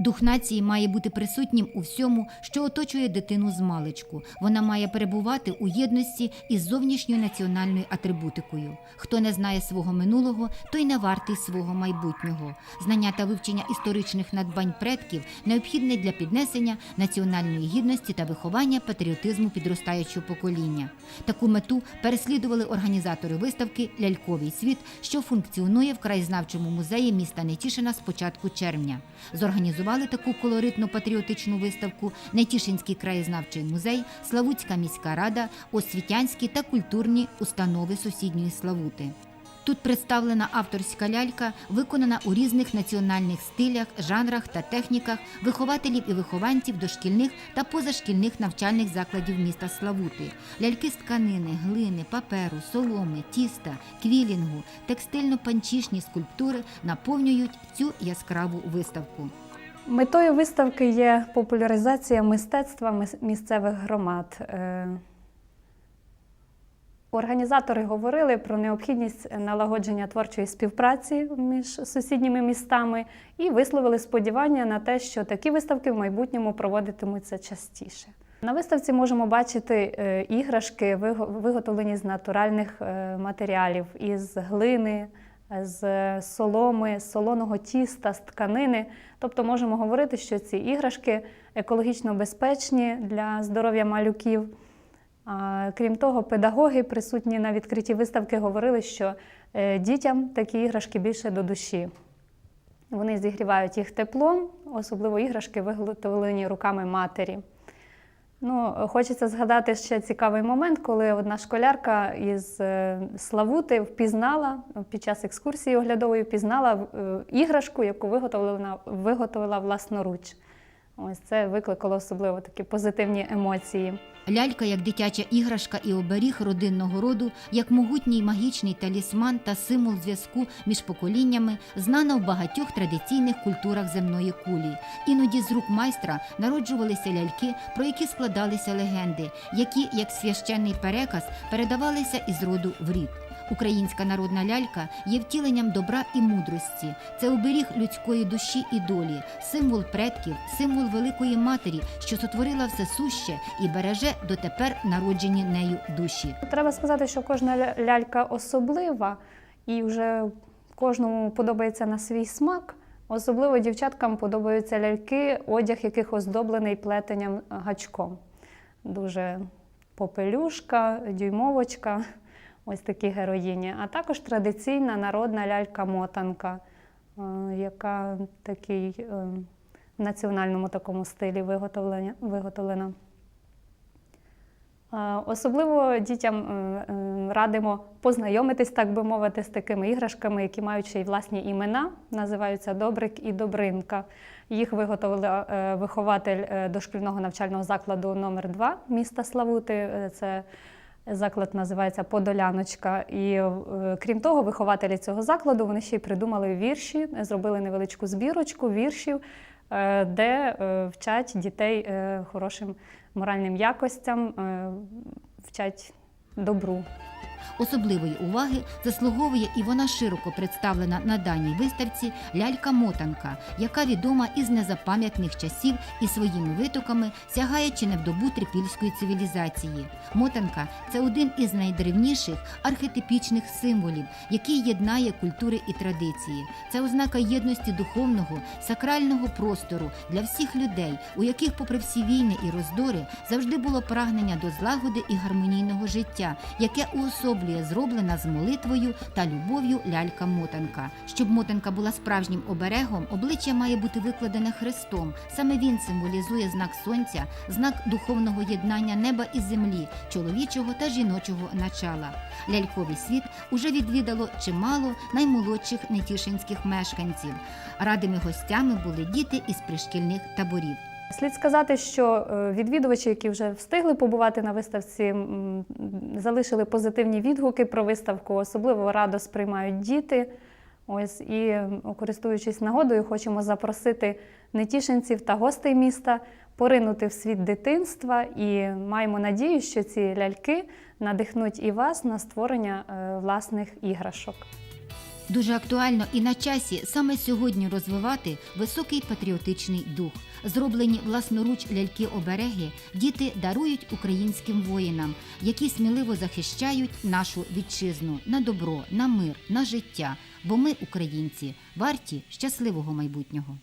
Дух нації має бути присутнім у всьому, що оточує дитину з маличку. Вона має перебувати у єдності із зовнішньою національною атрибутикою. Хто не знає свого минулого, той не вартий свого майбутнього. Знання та вивчення історичних надбань предків необхідне для піднесення національної гідності та виховання патріотизму підростаючого покоління. Таку мету переслідували організатори виставки Ляльковий світ, що функціонує в краєзнавчому музеї міста Нетішина з початку червня. Зорганізували таку колоритну патріотичну виставку Нетішинський краєзнавчий музей, Славутська міська рада, освітянські та культурні установи сусідньої Славути. Тут представлена авторська лялька, виконана у різних національних стилях, жанрах та техніках вихователів і вихованців дошкільних та позашкільних навчальних закладів міста Славути. Ляльки з тканини, глини, паперу, соломи, тіста, квілінгу, текстильно-панчішні скульптури наповнюють цю яскраву виставку. Метою виставки є популяризація мистецтва місцевих громад. Е, Організатори говорили про необхідність налагодження творчої співпраці між сусідніми містами і висловили сподівання на те, що такі виставки в майбутньому проводитимуться частіше. На виставці можемо бачити е, іграшки, виго- виготовлені з натуральних е, матеріалів, із глини, з соломи, з солоного тіста, з тканини. Тобто можемо говорити, що ці іграшки екологічно безпечні для здоров'я малюків. Крім того, педагоги, присутні на відкритті виставки, говорили, що е, дітям такі іграшки більше до душі. Вони зігрівають їх теплом, особливо іграшки виготовлені руками матері. Ну, хочеться згадати ще цікавий момент, коли одна школярка із е, Славути впізнала під час екскурсії оглядової впізнала е, іграшку, яку виготовила виготовила власноруч. Ось це викликало особливо такі позитивні емоції. Лялька як дитяча іграшка і оберіг родинного роду, як могутній магічний талісман та символ зв'язку між поколіннями, знана в багатьох традиційних культурах земної кулі. Іноді з рук майстра народжувалися ляльки, про які складалися легенди, які, як священний переказ, передавалися із роду в рід. Українська народна лялька є втіленням добра і мудрості. Це оберіг людської душі і долі, символ предків, символ великої матері, що сотворила все суще і береже дотепер народжені нею душі. Треба сказати, що кожна лялька особлива і вже кожному подобається на свій смак. Особливо дівчаткам подобаються ляльки, одяг яких оздоблений плетенням гачком. Дуже попелюшка, дюймовочка, ось такі героїні. А також традиційна народна лялька-мотанка, е, яка такий е, в національному такому стилі виготовлена. Е, Особливо дітям радимо познайомитись, так би мовити, з такими іграшками, які мають ще й власні імена, називаються Добрик і Добринка. Їх виготовила вихователь дошкільного навчального закладу номер 2 міста Славути. Це заклад називається Подоляночка. І е, крім того, вихователі цього закладу вони ще й придумали вірші, зробили невеличку збірочку віршів, е, де е, вчать дітей е, хорошим моральним якостям, е, вчать добру. Особливої уваги заслуговує і вона широко представлена на даній виставці лялька-мотанка, яка відома із незапам'ятних часів і своїми витоками сягає чи не в добу трипільської цивілізації. Мотанка це один із найдревніших архетипічних символів, який єднає культури і традиції. Це ознака єдності духовного, сакрального простору для всіх людей, у яких, попри всі війни і роздори, завжди було прагнення до злагоди і гармонійного життя, яке уособлює зроблена з молитвою та любов'ю лялька-мотанка. Щоб мотанка була справжнім оберегом, обличчя має бути викладене хрестом. Саме він символізує знак сонця, знак духовного єднання неба і землі, чоловічого та жіночого начала. Ляльковий світ уже відвідало чимало наймолодших нетішинських мешканців. Радими гостями були діти із пришкільних таборів. Слід сказати, що е, відвідувачі, які вже встигли побувати на виставці, залишили позитивні відгуки про виставку. Особливо радо сприймають діти. Ось і користуючись нагодою, хочемо запросити нетішинців та гостей міста поринути в світ дитинства і маємо надію, що ці ляльки надихнуть і вас на створення е, власних іграшок. Дуже актуально і на часі саме сьогодні розвивати високий патріотичний дух. Зроблені власноруч ляльки-обереги діти дарують українським воїнам, які сміливо захищають нашу вітчизну на добро, на мир, на життя. Бо ми, українці, варті щасливого майбутнього.